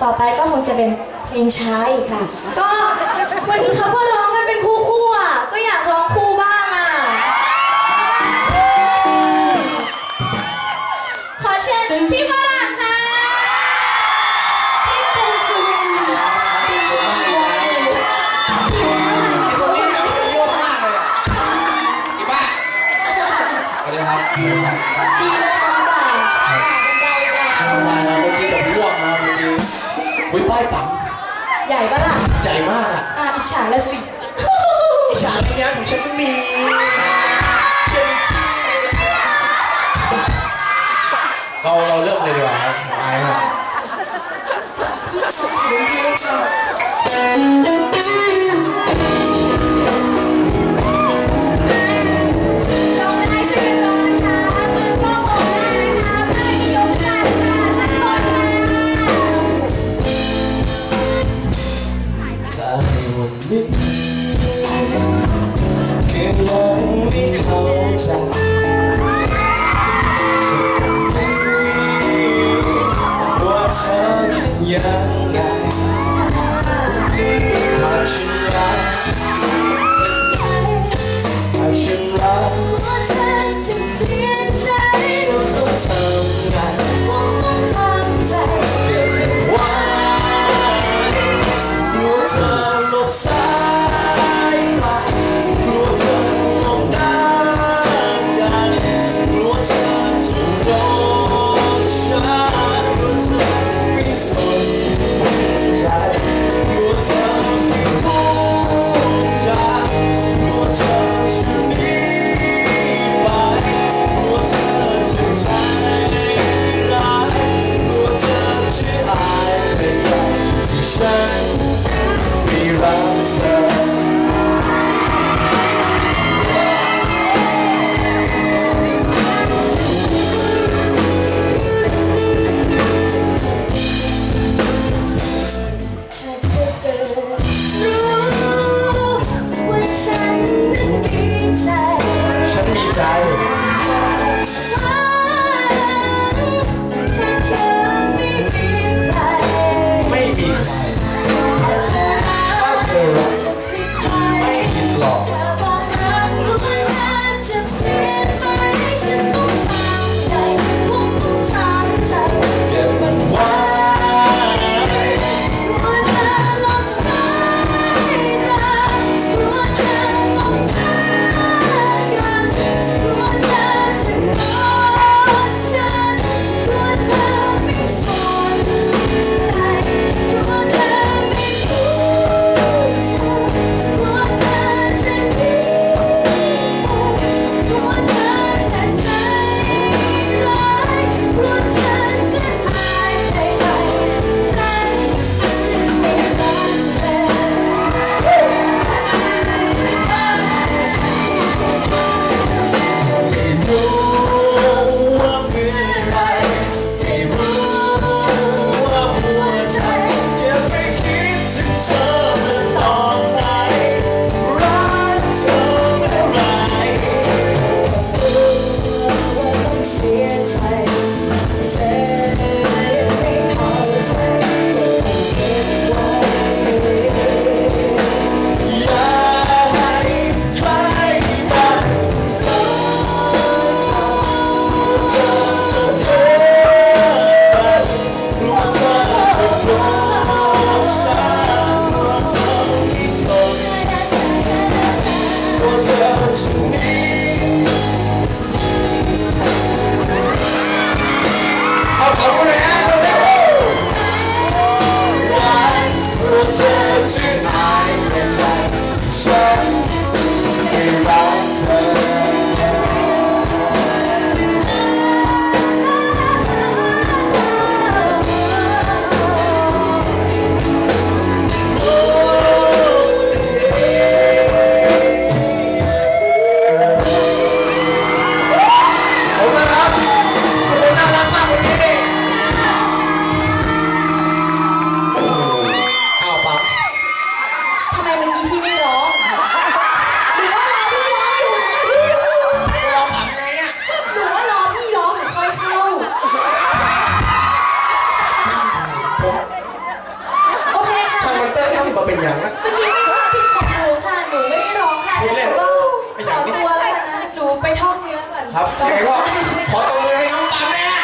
ต่อไปก็คงจะเป็นเพลงช้าอีกค่ะ ก็วันนี้เขาก็ร้องกันเป็นคู่คู่อะ ก็อยากร้องคู่บ้างอะ ขอเชิญพี่มา อุ้ยป้ายปั๊มใหญ่ปะล่ะใหญ่มากอะอะอิจฉาละสิ อิจฉาในงานของฉันก็มีเพียเราเราเลิกเลยดีกว่าครับอายมาก touch me. ครับยังไงก็ขอตบมือให้น้องตามแน่